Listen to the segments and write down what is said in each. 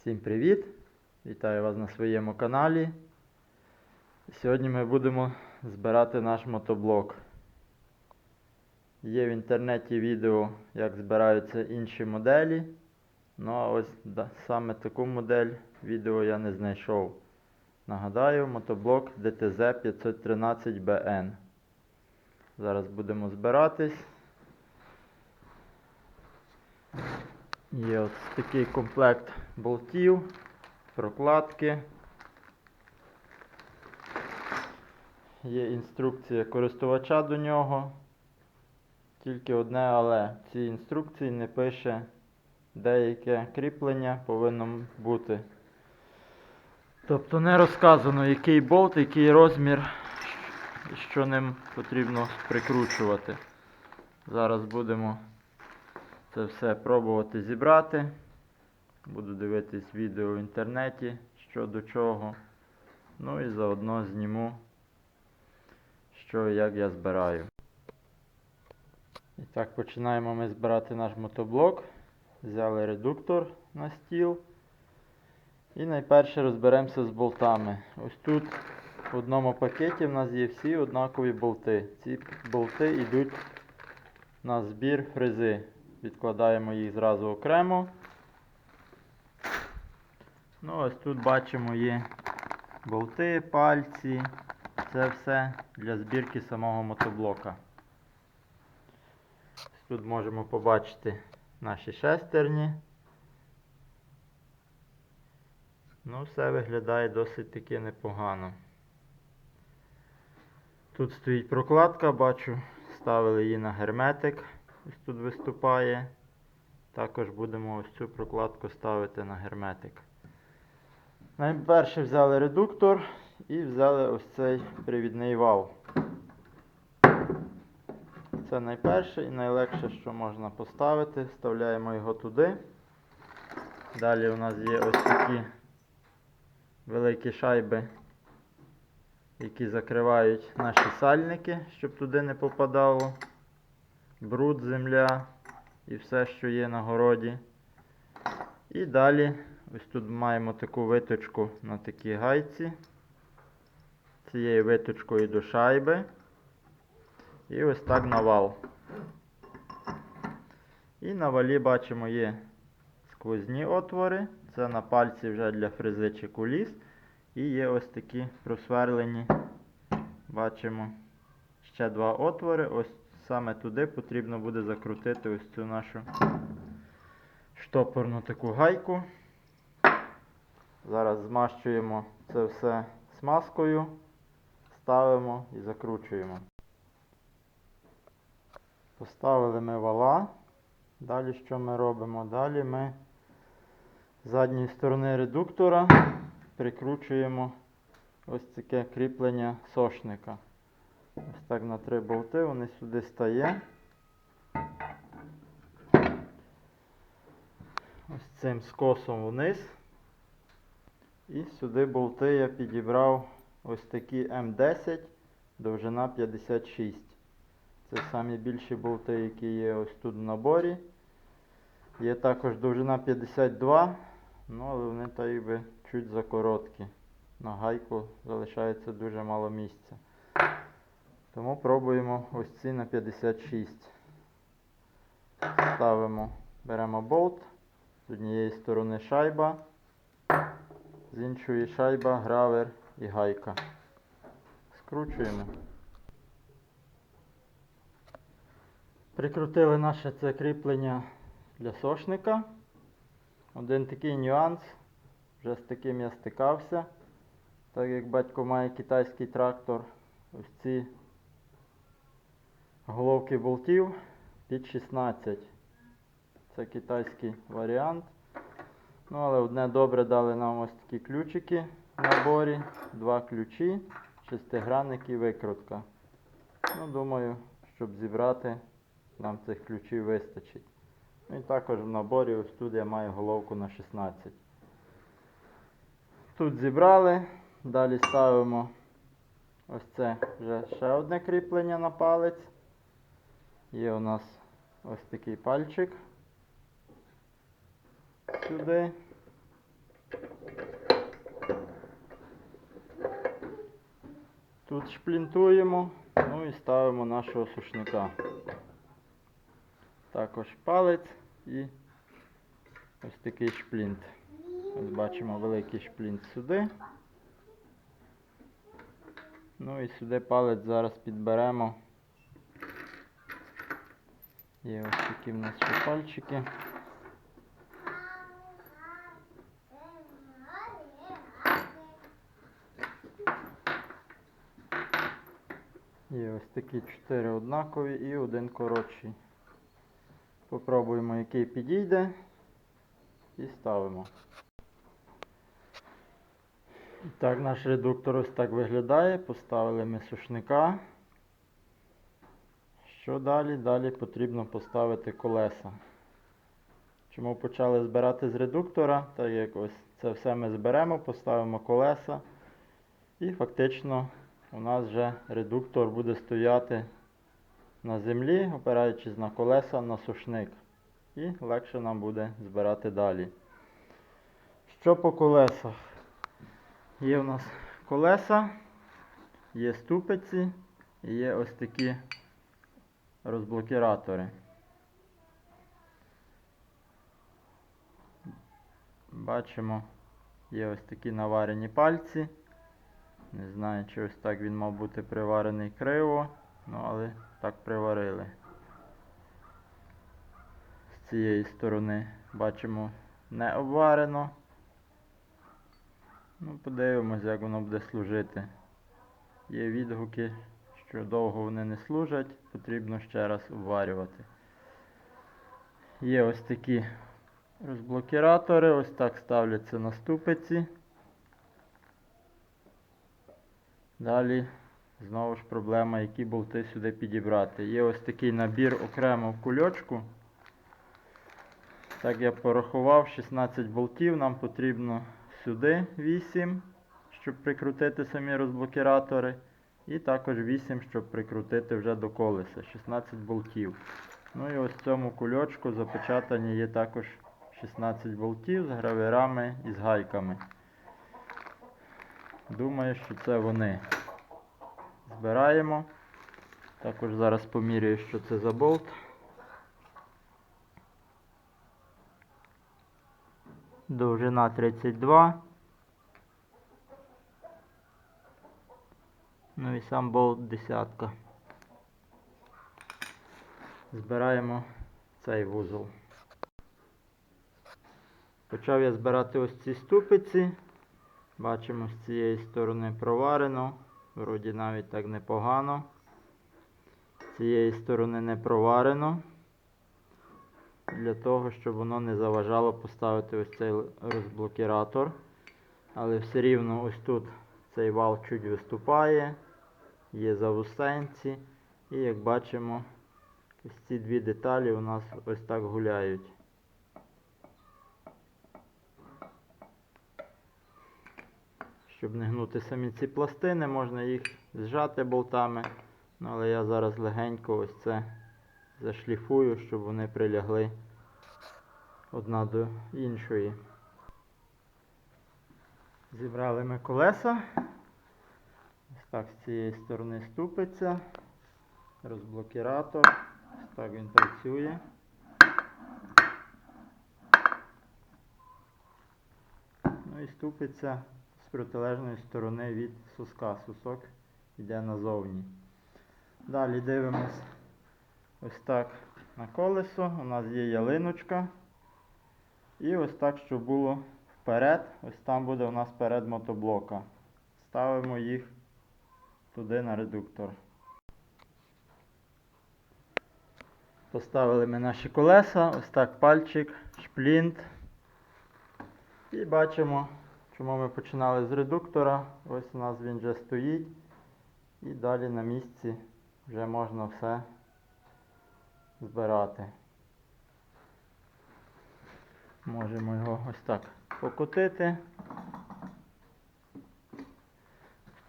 Всім привіт! Вітаю вас на своєму каналі. Сьогодні ми будемо збирати наш мотоблок. Є в інтернеті відео, як збираються інші моделі. Ну а ось да, саме таку модель відео я не знайшов. Нагадаю, мотоблок DTZ 513BN. Зараз будемо збиратись. Є ось такий комплект болтів, прокладки. Є інструкція користувача до нього. Тільки одне але в цій інструкції не пише, деяке кріплення повинно бути. Тобто не розказано, який болт, який розмір, що ним потрібно прикручувати. Зараз будемо це все пробувати зібрати. Буду дивитись відео в інтернеті, що до чого. Ну і заодно зніму, що як я збираю. І так, починаємо ми збирати наш мотоблок. Взяли редуктор на стіл. І найперше розберемося з болтами. Ось тут в одному пакеті в нас є всі однакові болти. Ці болти йдуть на збір фрези. Відкладаємо їх зразу окремо. Ну, ось тут бачимо є болти, пальці. Це все для збірки самого мотоблока. Тут можемо побачити наші шестерні. Ну, все виглядає досить таки непогано. Тут стоїть прокладка, бачу, ставили її на герметик. Ось тут виступає. Також будемо ось цю прокладку ставити на герметик. Найперше взяли редуктор і взяли ось цей привідний вал. Це найперше і найлегше, що можна поставити. Вставляємо його туди. Далі у нас є ось такі великі шайби, які закривають наші сальники, щоб туди не попадало бруд, земля і все, що є на городі. І далі ось тут маємо таку виточку на такій гайці. Цією виточкою до шайби. І ось так на вал. І на валі бачимо є сквозні отвори. Це на пальці вже для фрези чи куліс. І є ось такі просверлені, бачимо, ще два отвори. Ось саме туди потрібно буде закрутити ось цю нашу штопорну таку гайку. Зараз змащуємо це все смазкою, ставимо і закручуємо. Поставили ми вала. Далі що ми робимо? Далі ми з задньої сторони редуктора прикручуємо ось таке кріплення сошника. Ось так на три болти вони сюди стає. Ось цим скосом вниз. І сюди болти я підібрав ось такі М10, довжина 56. Це самі більші болти, які є ось тут в наборі. Є також довжина 52, ну але вони та би чуть закороткі. На гайку залишається дуже мало місця. Тому пробуємо ось ці на 56. Ставимо, беремо болт, з однієї сторони шайба, з іншої шайба, гравер і гайка. Скручуємо. Прикрутили наше це кріплення для сошника. Один такий нюанс. Вже з таким я стикався. Так як батько має китайський трактор, ось ці головки болтів під 16. Це китайський варіант. Ну, але одне добре дали нам ось такі ключики в наборі. Два ключі, шестигранник і викрутка. Ну, думаю, щоб зібрати, нам цих ключів вистачить. Ну і також в наборі ось тут я маю головку на 16. Тут зібрали, далі ставимо ось це вже ще одне кріплення на палець. Є у нас ось такий пальчик сюди. Тут шплінтуємо, ну і ставимо нашого сушника. Також палець і ось такий шплінт. Ось бачимо великий шплінт сюди. Ну і сюди палець зараз підберемо. Є ось такі в нас ще пальчики. Такі чотири однакові і один коротший. Попробуємо, який підійде. І ставимо. І Так, наш редуктор ось так виглядає. Поставили ми сушника. Що далі? Далі потрібно поставити колеса. Чому почали збирати з редуктора? Так як ось це все ми зберемо, поставимо колеса. І фактично у нас вже редуктор буде стояти на землі, опираючись на колеса на сушник. І легше нам буде збирати далі. Що по колесах? Є у нас колеса, є ступиці і є ось такі розблокіратори. Бачимо, є ось такі наварені пальці. Не знаю, чи ось так він мав бути приварений криво, ну але так приварили. З цієї сторони бачимо не обварено. Ну, подивимось, як воно буде служити. Є відгуки, що довго вони не служать, потрібно ще раз обварювати. Є ось такі розблокіратори, ось так ставляться на ступиці. Далі знову ж проблема, які болти сюди підібрати. Є ось такий набір окремо в кульочку. Так я порахував 16 болтів, нам потрібно сюди 8, щоб прикрутити самі розблокіратори. І також 8, щоб прикрутити вже до колеса. 16 болтів. Ну і ось в цьому кульочку запечатані є також 16 болтів з гравірами і з гайками. Думаю, що це вони. Збираємо. Також зараз поміряю, що це за болт. Довжина 32. Ну і сам болт десятка. Збираємо цей вузол. Почав я збирати ось ці ступиці. Бачимо з цієї сторони проварено. Вроді навіть так непогано. З цієї сторони не проварено. Для того, щоб воно не заважало поставити ось цей розблокіратор. Але все рівно ось тут цей вал чуть виступає. Є завусенці. І як бачимо, ось ці дві деталі у нас ось так гуляють. Щоб не гнути самі ці пластини, можна їх зжати болтами. Ну, але я зараз легенько ось це зашліфую, щоб вони прилягли одна до іншої. Зібрали ми колеса. Ось так з цієї сторони ступиться. Розблокіратор. Ось так він працює. Ну і ступиться протилежної сторони від суска. Сусок йде назовні. Далі дивимось ось так на колесо. У нас є ялиночка. І ось так, щоб було вперед. Ось там буде у нас перед мотоблока. Ставимо їх туди на редуктор. Поставили ми наші колеса, ось так пальчик, шплінт. І бачимо, чому ми починали з редуктора. Ось у нас він вже стоїть. І далі на місці вже можна все збирати. Можемо його ось так покотити.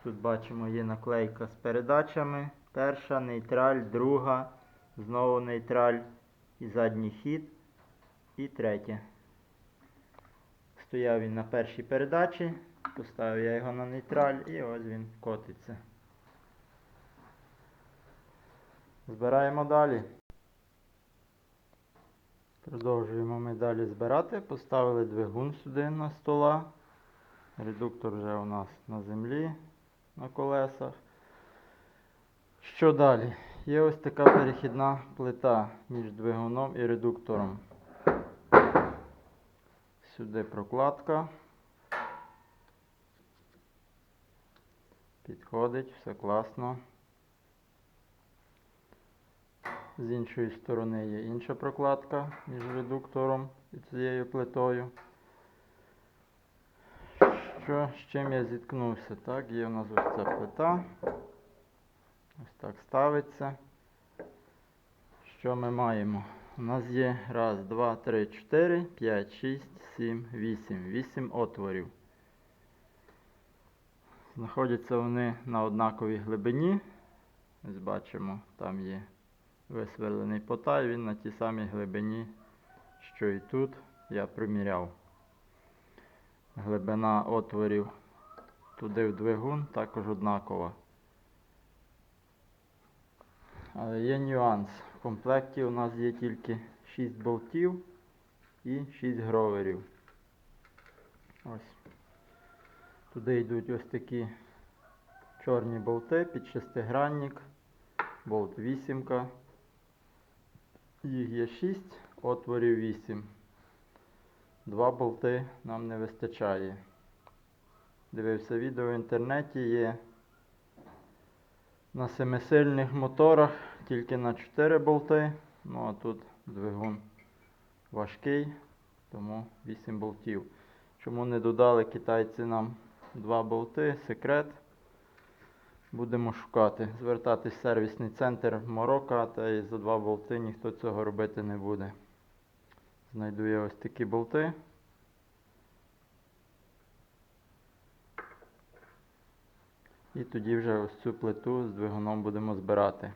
Тут бачимо є наклейка з передачами. Перша нейтраль, друга, знову нейтраль і задній хід. І третя. Стояв він на першій передачі, поставив я його на нейтраль і ось він котиться. Збираємо далі. Продовжуємо ми далі збирати, поставили двигун сюди на стола. Редуктор вже у нас на землі, на колесах. Що далі? Є ось така перехідна плита між двигуном і редуктором. Сюди прокладка. Підходить, все класно. З іншої сторони є інша прокладка між редуктором і цією плитою. Що, з чим я зіткнувся? Так, є у нас ось ця плита. Ось так ставиться. Що ми маємо? У нас є раз, два, три, чотири, п'ять, шість, сім, вісім. Вісім отворів. Знаходяться вони на однаковій глибині. Ось бачимо, там є висверлений потай, він на тій самій глибині, що і тут я приміряв. Глибина отворів туди в двигун також однакова. Але є нюанс. В комплекті у нас є тільки 6 болтів і 6 гроверів. Ось. Туди йдуть ось такі чорні болти під шестигранник, болт вісімка. Їх є 6, отворів 8. Два болти нам не вистачає. Дивився відео в інтернеті, є на семисильних моторах тільки на 4 болти. Ну а тут двигун важкий, тому 8 болтів. Чому не додали китайці нам 2 болти? Секрет. Будемо шукати. Звертатись в сервісний центр Морока, та і за 2 болти ніхто цього робити не буде. Знайду я ось такі болти. І тоді вже ось цю плиту з двигуном будемо збирати.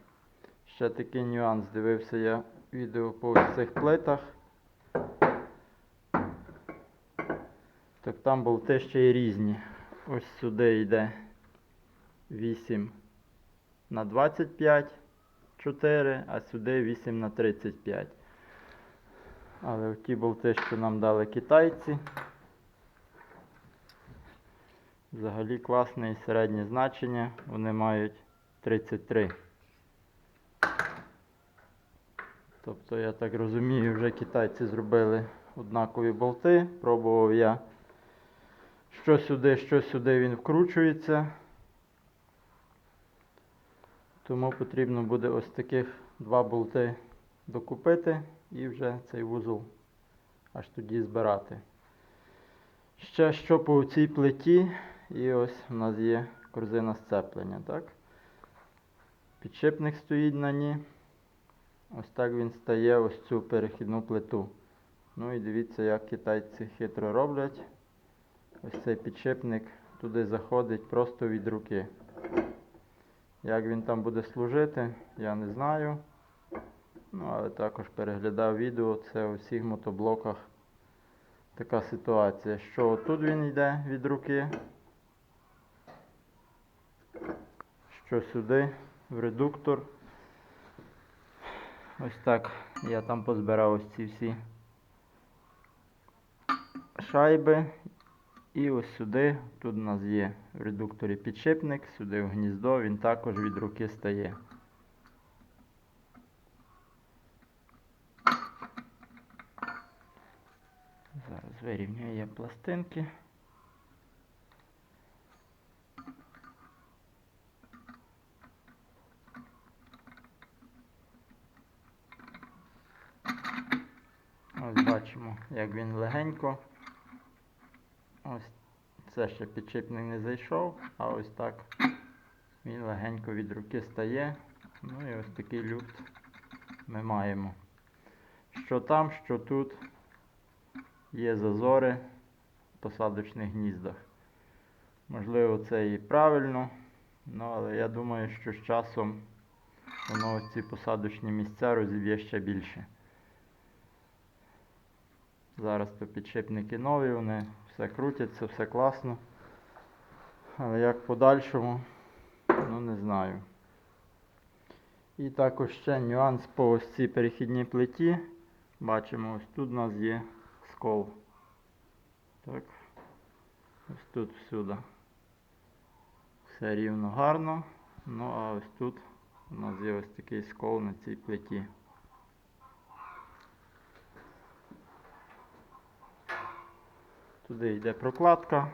Ще такий нюанс. Дивився я відео по цих плитах. Так там болти ще й різні. Ось сюди йде 8 на 25, 4, а сюди 8 на 35. Але ті болти, що нам дали китайці, взагалі класне і середнє значення. Вони мають 33. Тобто, я так розумію, вже китайці зробили однакові болти. Пробував я що сюди, що сюди він вкручується. Тому потрібно буде ось таких два болти докупити і вже цей вузол аж тоді збирати. Ще що по цій плиті, і ось у нас є корзина сцеплення, так? Підшипник стоїть на ній. Ось так він стає ось цю перехідну плиту. Ну і дивіться, як китайці хитро роблять. Ось цей підшипник туди заходить просто від руки. Як він там буде служити, я не знаю. Ну, але також переглядав відео, це у всіх мотоблоках така ситуація, що отут він йде від руки, що сюди, в редуктор. Ось так я там позбирав ось ці всі шайби. І ось сюди, тут у нас є в редукторі підшипник, сюди в гніздо, він також від руки стає. Зараз вирівнюю я пластинки. Ось як він легенько. Ось це ще підшипник не зайшов, а ось так він легенько від руки стає. Ну і ось такий люфт ми маємо. Що там, що тут є зазори в посадочних гніздах. Можливо, це і правильно, ну, але я думаю, що з часом воно ці посадочні місця розіб'є ще більше. Зараз то підшипники нові, вони все крутяться, все класно. Але як в подальшому, ну не знаю. І також ще нюанс по ось цій перехідній плиті. Бачимо, ось тут у нас є скол. Так. Ось тут всюди. Все рівно гарно. Ну а ось тут у нас є ось такий скол на цій плиті. Туди йде прокладка.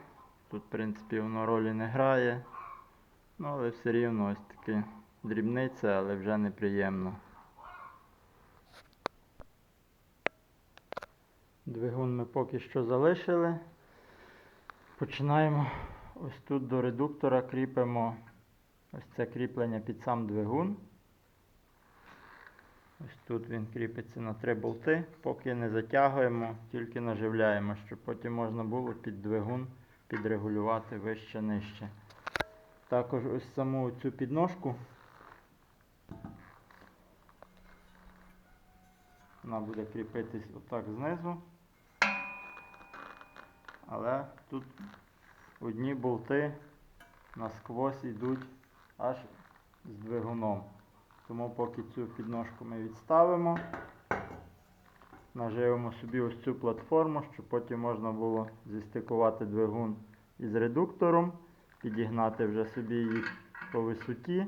Тут, в принципі, воно ролі не грає. Ну, але все рівно ось таки дрібниця, але вже неприємно. Двигун ми поки що залишили. Починаємо ось тут до редуктора кріпимо ось це кріплення під сам двигун. Ось тут він кріпиться на три болти, поки не затягуємо, тільки наживляємо, щоб потім можна було під двигун підрегулювати вище нижче. Також ось саму цю підножку. Вона буде кріпитись отак знизу. Але тут одні болти насквозь йдуть аж з двигуном. Тому поки цю підножку ми відставимо, наживемо собі ось цю платформу, щоб потім можна було зістикувати двигун із редуктором, підігнати вже собі її по висоті.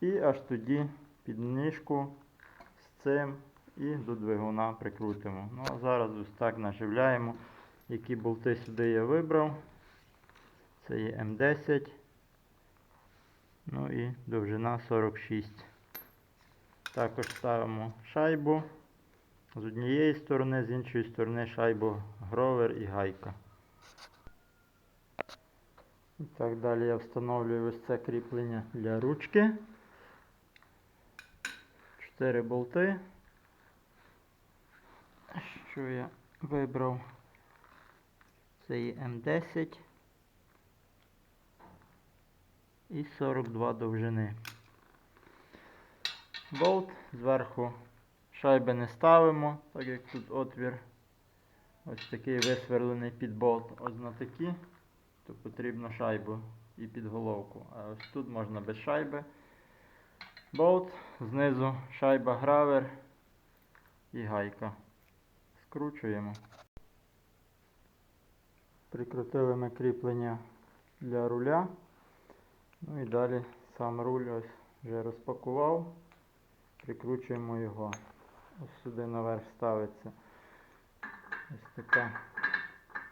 І аж тоді підніжку з цим і до двигуна прикрутимо. Ну а зараз ось так наживляємо, які болти сюди я вибрав. Це є М10. Ну і довжина 46. Також ставимо шайбу з однієї сторони, з іншої сторони шайбу гровер і гайка. І так далі я встановлюю ось це кріплення для ручки. Чотири болти. Що я вибрав? Це є М10 і 42 довжини. Болт зверху шайби не ставимо, так як тут отвір ось такий висверлений під болт. Ось на такі, то потрібно шайбу і під головку. А ось тут можна без шайби. Болт, знизу шайба гравер і гайка. Скручуємо. Прикрутили ми кріплення для руля. Ну і далі сам руль ось вже розпакував. Прикручуємо його. Ось сюди наверх ставиться ось така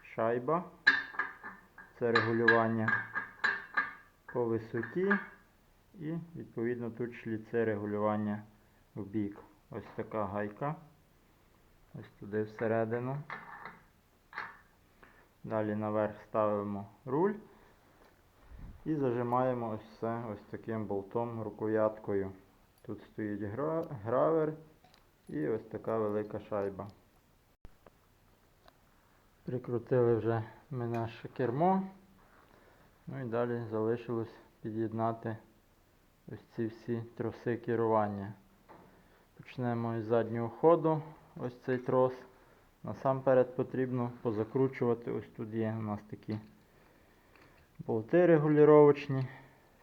шайба. Це регулювання по висоті. І відповідно тут шліци регулювання в бік. Ось така гайка. Ось туди всередину. Далі наверх ставимо руль. І зажимаємо ось все ось таким болтом рукояткою. Тут стоїть гра- гравер і ось така велика шайба. Прикрутили вже ми наше кермо. Ну і далі залишилось під'єднати ось ці всі троси керування. Почнемо із заднього ходу. Ось цей трос. Насамперед потрібно позакручувати. Ось тут є у нас такі болти регулювачні.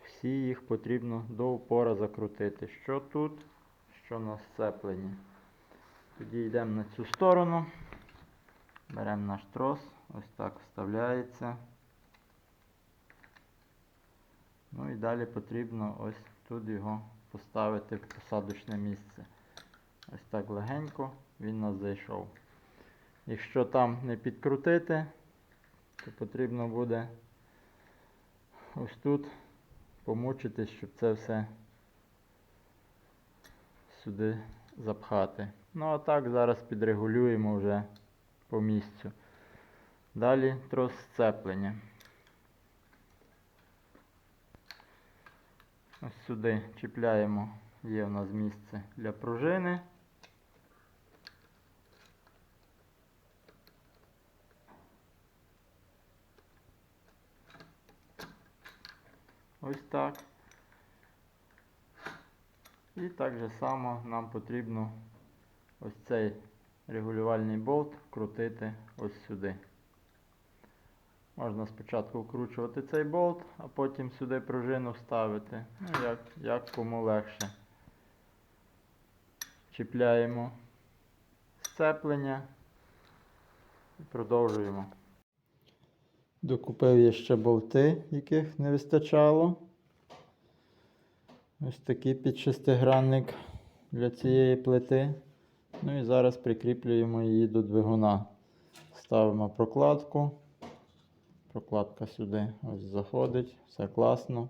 Всі їх потрібно до упора закрутити. Що тут, що на сцепленні. Тоді йдемо на цю сторону. Беремо наш трос, ось так вставляється. Ну і далі потрібно ось тут його поставити в посадочне місце. Ось так легенько він нас зайшов. Якщо там не підкрутити, то потрібно буде ось тут помучитись, щоб це все сюди запхати. Ну а так зараз підрегулюємо вже по місцю. Далі трос сцеплення. Ось сюди чіпляємо, є у нас місце для пружини. Ось так. І так же само нам потрібно ось цей регулювальний болт крутити ось сюди. Можна спочатку вкручувати цей болт, а потім сюди пружину вставити. Ну, як, як кому легше. чіпляємо сцеплення і продовжуємо. Докупив я ще болти, яких не вистачало. Ось такий під шестигранник для цієї плити. Ну і зараз прикріплюємо її до двигуна. Ставимо прокладку. Прокладка сюди ось заходить, все класно.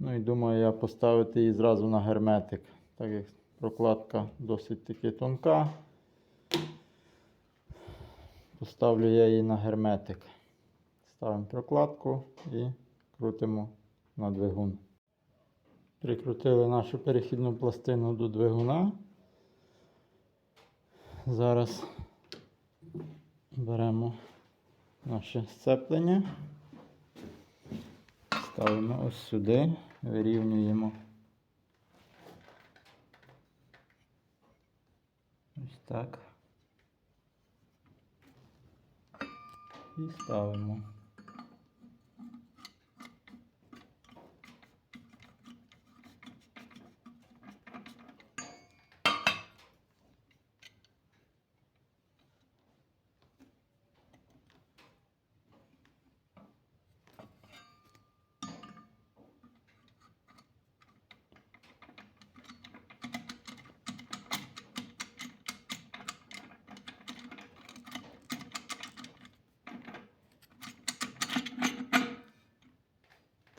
Ну і думаю я поставити її зразу на герметик, так як прокладка досить таки тонка. Поставлю я її на герметик. Ставимо прокладку і крутимо на двигун. Прикрутили нашу перехідну пластину до двигуна. Зараз беремо наше сцеплення, ставимо ось сюди, вирівнюємо. Ось так. І ставимо.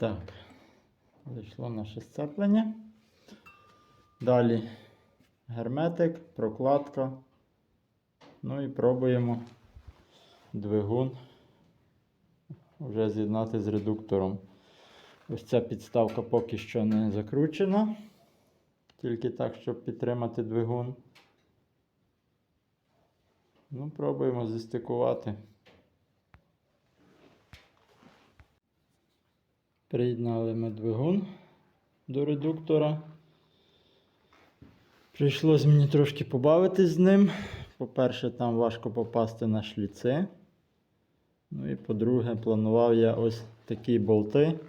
Так, зайшло наше сцеплення. Далі герметик, прокладка. Ну і пробуємо двигун вже з'єднати з редуктором. Ось ця підставка поки що не закручена. Тільки так, щоб підтримати двигун. Ну, пробуємо зістикувати. Приєднали ми двигун до редуктора. Прийшлось мені трошки побавитись з ним. По-перше, там важко попасти на шліци. Ну і по-друге, планував я ось такі болти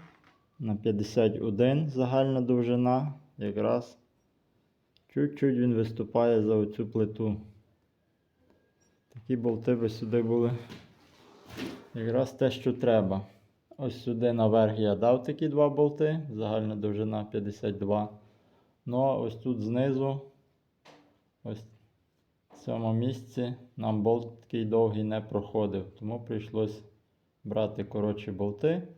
на 51 загальна довжина. Якраз чуть-чуть він виступає за оцю плиту. Такі болти би сюди були якраз те, що треба. Ось сюди наверх я дав такі два болти, загальна довжина 52. Ну а ось тут знизу, ось в цьому місці, нам болт такий довгий не проходив, тому прийшлось брати коротші болти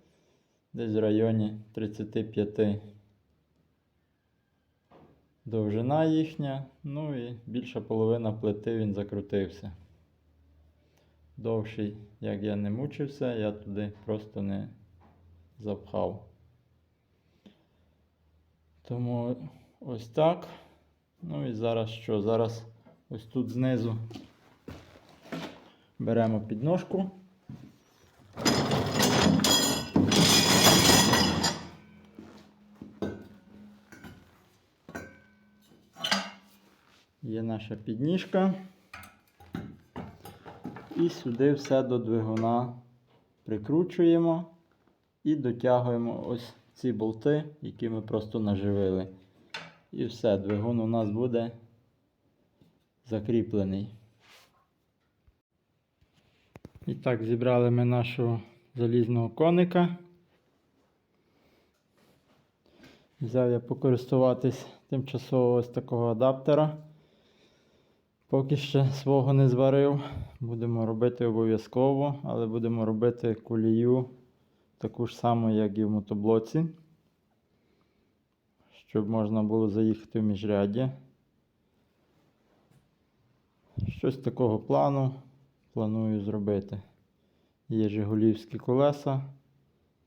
десь в районі 35 довжина їхня, ну і більша половина плити він закрутився. Довший, як я не мучився, я туди просто не запхав. Тому ось так. Ну і зараз що? Зараз ось тут знизу беремо підножку. Є наша підніжка. І сюди все до двигуна прикручуємо і дотягуємо ось ці болти, які ми просто наживили. І все, двигун у нас буде закріплений. І так, зібрали ми нашого залізного коника. Взяв я покористуватись тимчасово ось такого адаптера. Поки ще свого не зварив. Будемо робити обов'язково, але будемо робити колію таку ж саму, як і в мотоблоці. Щоб можна було заїхати в міжряддя. Щось такого плану планую зробити. Є жигулівські колеса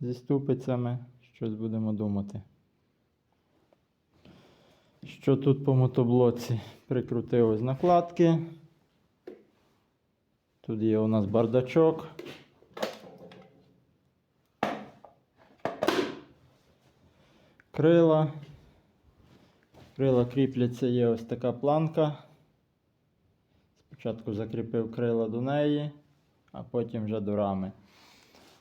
зі ступицями. Щось будемо думати. Що тут по мотоблоці? Прикрутив ось накладки. Тут є у нас бардачок. Крила. Крила кріпляться, є ось така планка. Спочатку закріпив крила до неї, а потім вже до рами.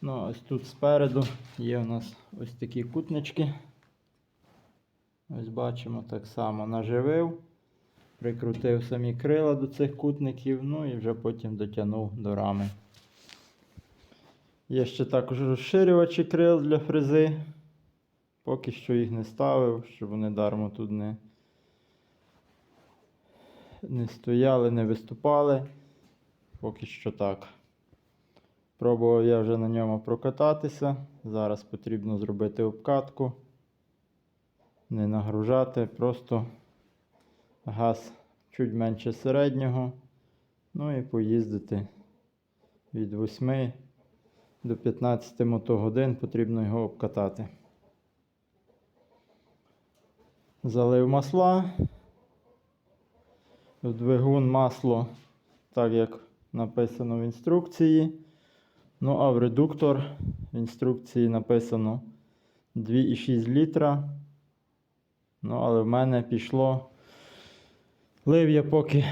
Ну, ось тут спереду є у нас ось такі кутнички. Ось бачимо так само наживив. Прикрутив самі крила до цих кутників, ну і вже потім дотягнув до рами. Є ще також розширювачі крил для фрези. Поки що їх не ставив, щоб вони дармо тут не, не стояли, не виступали. Поки що так. Пробував я вже на ньому прокататися. Зараз потрібно зробити обкатку. Не нагружати, просто газ чуть менше середнього. Ну і поїздити від 8 до 15 мотогодин потрібно його обкатати. Залив масла. В двигун масло, так як написано в інструкції. Ну, а в редуктор в інструкції написано 2,6 літра. Ну, але в мене пішло. Лив я поки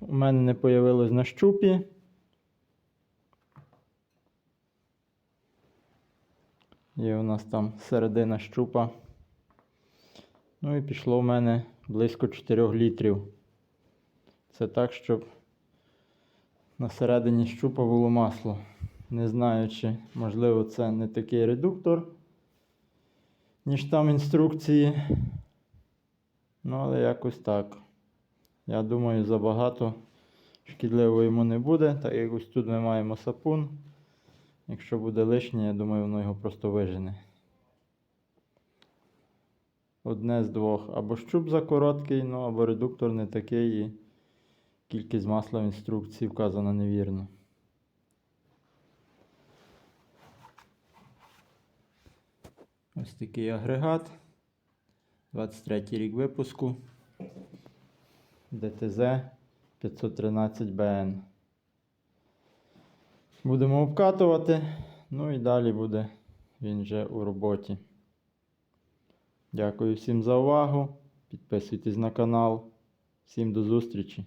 у мене не появилось на щупі. Є у нас там середина щупа. Ну і пішло в мене близько 4 літрів. Це так, щоб на середині щупа було масло. Не знаю, чи можливо це не такий редуктор, ніж там інструкції. Ну, але якось так. Я думаю, забагато шкідливо йому не буде, так як ось тут ми маємо сапун. Якщо буде лишнє, я думаю, воно його просто вижене. Одне з двох. Або щуп закороткий, ну або редуктор не такий і кількість масла в інструкції вказана невірно. Ось такий агрегат. 23 рік випуску. ДТЗ 513БН. Будемо обкатувати, ну і далі буде він вже у роботі. Дякую всім за увагу. Підписуйтесь на канал. Всім до зустрічі!